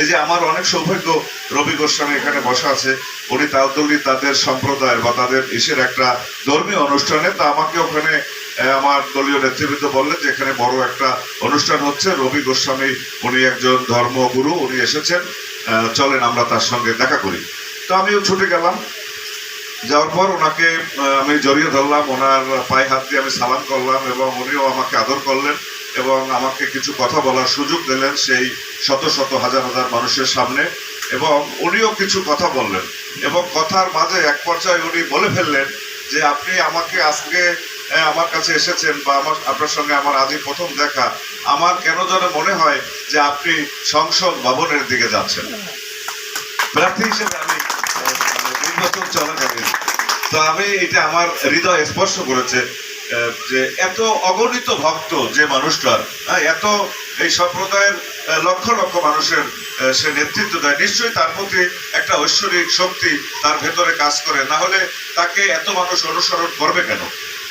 এই যে আমার অনেক সৌভাগ্য রবি গোস্বামী এখানে বসা আছে, উনি তাউদ্দুলি তাদের সম্প্রদায়ের বা তাদের ইসের একটা ধর্মীয় অনুষ্ঠানে, তা আমাকে ওখানে আমার দলীয় নেতৃবৃন্দ বললেন যে এখানে বড় একটা অনুষ্ঠান হচ্ছে। রবি গোস্বামী, উনি একজন ধর্মগুরু, উনি এসেছেন। চলেন আমরা তার সঙ্গে দেখা করি। তো আমিও ছুটে গেলাম। যাওয়ার পর ওনাকে আমি জড়িয়ে ধরলাম, ওনার পায়ে হাত দিয়ে আমি সালাম করলাম এবং উনিও আমাকে আদর করলেন। এবং আমাকে কিছু কথা বলার সুযোগ দিলেন সেই শত শত হাজার হাজার মানুষের সামনে এবং উনিও কিছু কথা বললেন এবং কথার মাঝে এক পর্যায়ে উনি বলে ফেললেন যে, আপনি আমাকে আজকে আমার কাছে এসেছেন বা আমার, আপনার সঙ্গে আমার আজই প্রথম দেখা। আমার কেন যেন মনে হয় যে আপনি সংসদ ভবনের দিকে যাচ্ছেন। প্রার্থী হিসেবে আমি মানে নির্বাচন চলাকালীন তো আমি এটা আমার হৃদয় স্পর্শ করেছে। যে এত অগণিত ভক্ত যে মানুষটার হ্যাঁ, এত এই সম্প্রদায়ের লক্ষ লক্ষ মানুষের সে নেতৃত্ব দেয় নিশ্চয়ই তার প্রতি একটা ঐশ্বরিক শক্তি তার ভেতরে কাজ করে। না হলে তাকে এত মানুষ অনুসরণ করবে কেন?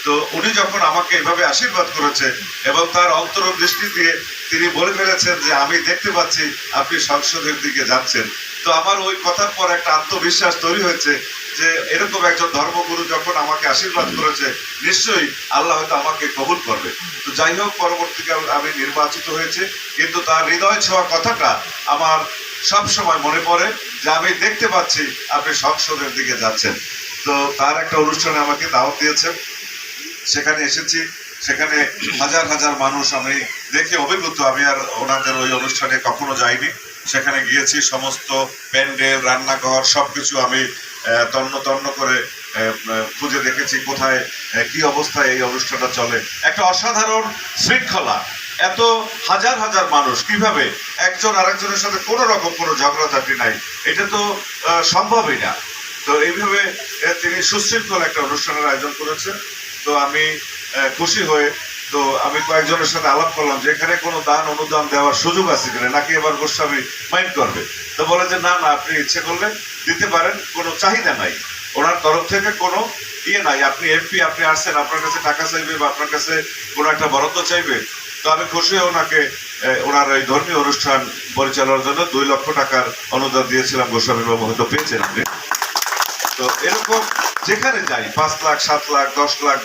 তো উনি যখন আমাকে এভাবে আশীর্বাদ করেছে এবং তার অন্তর্দৃষ্টি দিয়ে তিনি বলে ফেলেছেন যে আমি দেখতে পাচ্ছি আপনি সংসদের দিকে যাচ্ছেন। তো আমার ওই কথার পর একটা আত্মবিশ্বাস তৈরি হয়েছে যে এরকম একজন ধর্মগুরু যখন আমাকে আশীর্বাদ করেছে নিশ্চয়ই আল্লাহ হয়তো আমাকে কবুল করবে। তো যাই হোক পরবর্তীকালে আমি নির্বাচিত হয়েছে কিন্তু তার হৃদয় ছোঁয়া কথাটা আমার সব সময় মনে পড়ে যে আমি দেখতে পাচ্ছি আপনি সংসদের দিকে যাচ্ছেন। তো তার একটা অনুষ্ঠানে আমাকে দাওয়াত দিয়েছেন। সেখানে এসেছি সেখানে হাজার হাজার মানুষ আমি দেখে অভিভূত। আমি আর ওনাদের ওই অনুষ্ঠানে কখনো যাইনি। সেখানে গিয়েছি সমস্ত প্যান্ডেল রান্নাঘর সবকিছু আমি আহ, তন্ন তন্ন করে খুঁজে দেখেছি কোথায় কি অবস্থায় এই অনুষ্ঠানটা চলে। একটা অসাধারণ শৃঙ্খলা। এত হাজার হাজার মানুষ, কীভাবে একজন আরেকজনের সাথে কোনো রকম কোনো ঝগড়াঝাটি নাই, এটা তো সম্ভবই না। তো এইভাবে তিনি সুশৃঙ্খল একটা অনুষ্ঠানের আয়োজন করেছেন। তো আমি খুশি হয়ে তো আমি কয়েকজনের সাথে আলাপ করলাম যে এখানে কোনো দান অনুদান দেওয়ার সুযোগ আছে কিনা, নাকি এবার গোস্বামী মাইন্ড করবে? তো বলে যে, না না, আপনি ইচ্ছে করলে দিতে পারেন, কোনো চাহিদা নাই। ওনার তরফ থেকে কোনো ইয়ে নাই। আপনি এমপি আপনি আসছেন, আপনার কাছে টাকা চাইবে বা আপনার কাছে কোনো একটা বরাদ্দ চাইবে? তো আমি খুশি হয়ে ওনাকে ওনার এই ধর্মীয় অনুষ্ঠান পরিচালনার জন্য দুই লক্ষ টাকার অনুদান দিয়েছিলাম, গোস্বামী বাবু হয়তো পেয়েছেন। আপনি তো এরকম যেখানে যাই, পাঁচ লাখ, সাত লাখ, দশ লাখ